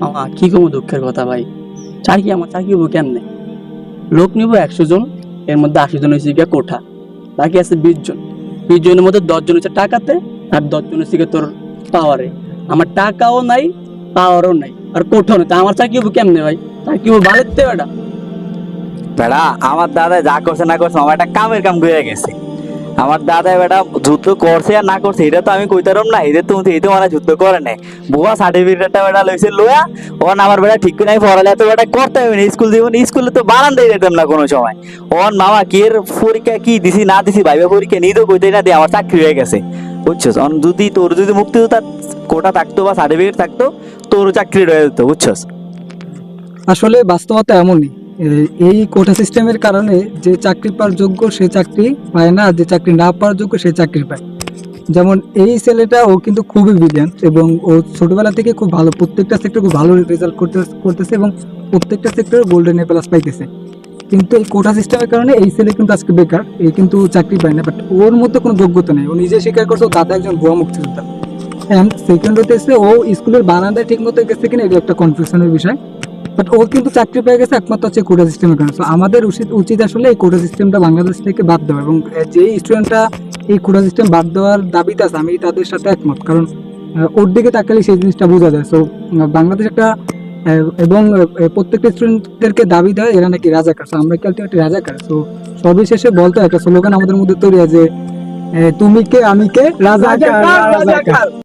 মামা কি করব দুঃখের কথা ভাই? চাকরি আমার চাকরি হব কেমনে? লোক নিবো একশো জন, এর মধ্যে আশি জন হয়েছে গিয়ে কোঠা। বাকি আছে বিশ জন। বিশ জনের মধ্যে দশ জন হচ্ছে টাকাতে, আর দশ জন হচ্ছে তোর পাওয়ারে আমার টাকাও নাই পাওয়ারও নাই, আর কোঠাও নেই। আমার চাকরি হব কেমনে ভাই? চাকরি হব ভালো বেটা। বেটা, আমার দাদা যা করছে না করছে, আমার একটা কামের কাম করে গেছে। আমার দাদা বেটা যুদ্ধ করছে আর না করছে, এটা তো আমি কইতারম না এদের তুমি এই তো মানে যুদ্ধ করে নাই। বুয়া সার্টিফিকেটটা বেটা লইছে লয়া ওন আমার বেটা ঠিক নাই পড়ালে তো বেটা করতে হবে না, স্কুল জীবন স্কুলে তো বারান্দায় যেতাম না কোনো সময়। ওন মামা কি এর পরীক্ষা কি দিছি, না দিছি, ভাইবা পরীক্ষা নিয়ে তো কইতে না, দিয়ে আমার চাকরি হয়ে গেছে। বুঝছস? অন যদি তোর যদি মুক্তিযোদ্ধা কোটা থাকতো বা সার্টিফিকেট থাকতো তোর চাকরি রয়ে যেত, বুঝছস? আসলে বাস্তবতা এমনই। এই কোটা সিস্টেমের কারণে যে চাকরি পাওয়ার যোগ্য সে চাকরি পায় না যে চাকরি না পাওয়ার যোগ্য সে চাকরি পায়। যেমন এই ছেলেটা, ও কিন্তু খুবই ব্রিলিয়ান্ট এবং ও ছোটবেলা থেকে খুব ভালো, প্রত্যেকটা সেক্টর খুব ভালো রেজাল্ট করতে, করতেছে এবং প্রত্যেকটা সেক্টরে গোল্ডেন এ প্লাস পাইতেছে। কিন্তু এই কোটা সিস্টেমের কারণে এই ছেলে কিন্তু আজকে বেকার, এ কিন্তু চাকরি পায় না বাট ওর মধ্যে কোনো যোগ্যতা নেই। ও নিজে স্বীকার করছে, ও দাদা একজন ভুয়া মুক্তিযোদ্ধা। অ্যান্ড সেকেন্ড হতেছে ও স্কুলের বারান্দায় ঠিক মতো গেছে কিনা, এটা একটা কনফিউশনের বিষয়। বাট ও কিন্তু চাকরি পেয়ে গেছে একমাত্র হচ্ছে কোটা সিস্টেমের কারণে। So, আমাদের উচিত উচিত আসলে এই কোটা সিস্টেমটা বাংলাদেশ থেকে বাদ দেওয়া এবং যেই স্টুডেন্টরা এই কোটা সিস্টেম বাদ দেওয়ার দাবিতে আছে আমি তাদের সাথে একমত। কারণ ওর দিকে তাকালে সেই জিনিসটা বোঝা যায়। সো বাংলাদেশ একটা এবং প্রত্যেকটা স্টুডেন্টদেরকে দাবি দেয় এরা নাকি রাজাকার। So, আমরা কি আলটিমেটলি রাজাকার। সো সর্বশেষে বলতে একটা স্লোগান আমাদের মধ্যে তৈরি হয় যে তুমি কে আমি কে? রাজাকার রাজাকার।